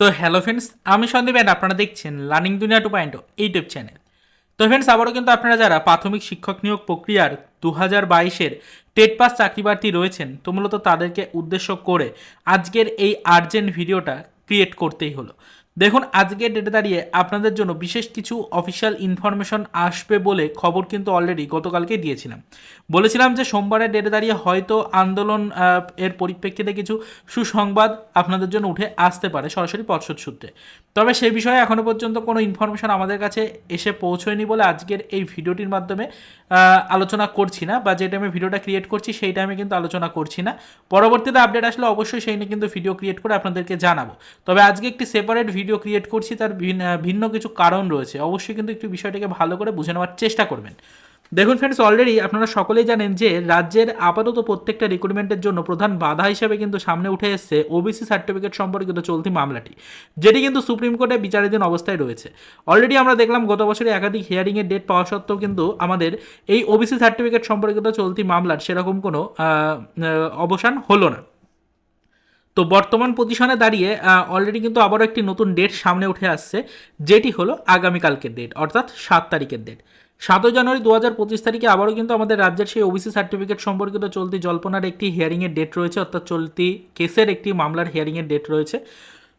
তো hello friends আমি Sandeep and আপনারা দেখছেন learning Duniya two point YouTube channel তো ফ্রেন্ডস আবারও কিন্তু আপনারা যারা প্রাথমিক শিক্ষক নিয়োগ প্রক্রিয়ার দু হাজার বাইশের টেট পাস চাকরি প্রার্থী রয়েছেন, তো মূলত তাদেরকে উদ্দেশ্য করে আজকের এই আর্জেন্ট ভিডিওটা ক্রিয়েট করতেই হলো। দেখুন আজকের ডেটে দাঁড়িয়ে আপনাদের জন্য বিশেষ কিছু অফিসিয়াল ইনফরমেশন আসবে বলে খবর কিন্তু অলরেডি গতকালকে দিয়েছিলাম। বলেছিলাম যে সোমবারের ডেটে দাঁড়িয়ে হয়তো আন্দোলন এর পরিপ্রেক্ষিতে কিছু সুসংবাদ আপনাদের জন্য উঠে আসতে পারে সরাসরি পর্ষদ সূত্রে। তবে সেই বিষয়ে এখনও পর্যন্ত কোনো ইনফরমেশন আমাদের কাছে এসে পৌঁছয়নি বলে আজকের এই ভিডিওটির মাধ্যমে আলোচনা করছি না বা যে টাইমে ভিডিওটা ক্রিয়েট করছি সেই টাইমে কিন্তু আলোচনা করছি না। পরবর্তীতে আপডেট আসলে অবশ্যই সেই নিয়ে কিন্তু ভিডিও ক্রিয়েট করে আপনাদেরকে জানাব। তবে আজকে একটি সেপারেট ভিডিও ক্রিয়েট করছি, তার ভিন্ন কিছু কারণ রয়েছে। অবশ্যই কিন্তু একটু বিষয়টাকে ভালো করে বুঝে নেওয়ার চেষ্টা করবেন। দেখুন ফ্রেন্ডস অলরেডি আপনারা সকলেই জানেন যে রাজ্যের আপাতত প্রত্যেকটা রিক্রুটমেন্টের জন্য প্রধান বাধা হিসেবে কিন্তু সামনে উঠে এসছে ওবিসি সার্টিফিকেট সম্পর্কিত চলতি মামলাটি, যেটি কিন্তু সুপ্রিম কোর্টে বিচারাধীন অবস্থায় রয়েছে। অলরেডি আমরা দেখলাম গত বছরে একাধিক হিয়ারিংয়ের ডেট পাওয়া সত্ত্বেও কিন্তু আমাদের এই ওবিসি সার্টিফিকেট সম্পর্কিত চলতি মামলার সেরকম কোনো অবসান হলো না। তো বর্তমান পজিশনে দাঁড়িয়ে অলরেডি কিন্তু আবারও একটি নতুন ডেট সামনে উঠে আসছে, যেটি হলো আগামীকালকের ডেট অর্থাৎ সাত তারিখের ডেট সাতই জানুয়ারি দু হাজার পঁচিশ তারিখে আবারও কিন্তু আমাদের রাজ্যের সেই ওবিসি সার্টিফিকেট সম্পর্কিত চলতি জল্পনার একটি হিয়ারিংয়ের ডেট রয়েছে, অর্থাৎ চলতি কেসের একটি মামলার হিয়ারিংয়ের ডেট রয়েছে।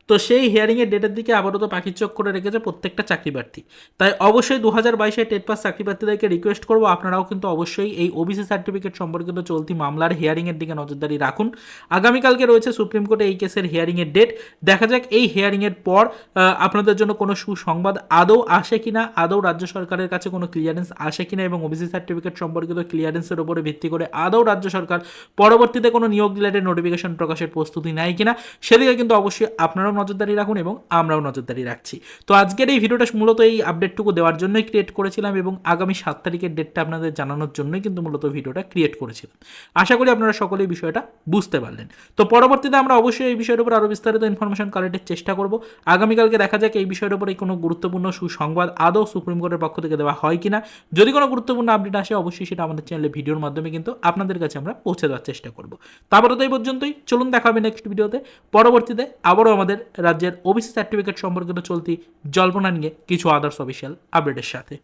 তো সেই হিয়ারিংয়ের ডেটের দিকে আবারও তো পাখির চোখ করে রেখেছে প্রত্যেকটা চাকরি প্রার্থী তাই অবশ্যই দু হাজার বাইশে টেট পাস চাকরি প্রার্থীদেরকে রিকোয়েস্ট করব। আপনারাও কিন্তু অবশ্যই এই ওবিসি সার্টিফিকেট সম্পর্কিত চলতি মামলার হিয়ারিংয়ের দিকে নজরদারি রাখুন। আগামীকালকে রয়েছে সুপ্রিম কোর্টে এই কেসের হিয়ারিংয়ের ডেট দেখা যাক এই হিয়ারিংয়ের পর আপনাদের জন্য কোনো সুসংবাদ আদৌ আসে কিনা, আদৌ রাজ্য সরকারের কাছে কোনো ক্লিয়ারেন্স আসে কিনা এবং ওবিসি সার্টিফিকেট সম্পর্কিত ক্লিয়ারেন্সের উপরে ভিত্তি করে আদৌ রাজ্য সরকার পরবর্তীতে কোনো নিয়োগ রিলেটেড নোটিফিকেশন প্রকাশের প্রস্তুতি নেয় কিনা, সেদিকে কিন্তু অবশ্যই আপনারাও নজরদারি রাখুন এবং আমরাও নজরদারি রাখছি। তো আজকের এই ভিডিওটা মূলত এই আপডেটটুকু দেওয়ার জন্যই ক্রিয়েট করেছিলাম এবং আগামী সাত তারিখের ডেটটা আপনাদের জানানোর জন্যই কিন্তু মূলত ভিডিওটা ক্রিয়েট করেছিলাম। আশা করি আপনারা সকলেই বিষয়টা বুঝতে পারলেন। তো পরবর্তীতে আমরা অবশ্যই এই বিষয়ের উপর আরও বিস্তারিত ইনফরমেশন কালেক্টের চেষ্টা করব। আগামীকালকে দেখা যাক এই বিষয়ের উপরে কোনো গুরুত্বপূর্ণ সুসংবাদ আদৌ সুপ্রিম কোর্টের পক্ষ থেকে দেওয়া হয় কিনা। যদি কোনো গুরুত্বপূর্ণ আপডেট আসে, অবশ্যই সেটা আমাদের চ্যানেলে ভিডিওর মাধ্যমে কিন্তু আপনাদের কাছে আমরা পৌঁছে দেওয়ার চেষ্টা করব। তারপরে তো এই পর্যন্তই। চলুন দেখা হবে নেক্সট ভিডিওতে পরবর্তীতে আবারও আমাদের রাজ্যের ওবিসি সার্টিফিকেট সম্পর্কিত চলতি জল্পনা নিয়ে কিছু আদার্স অফিসিয়াল আপডেটের সাথে।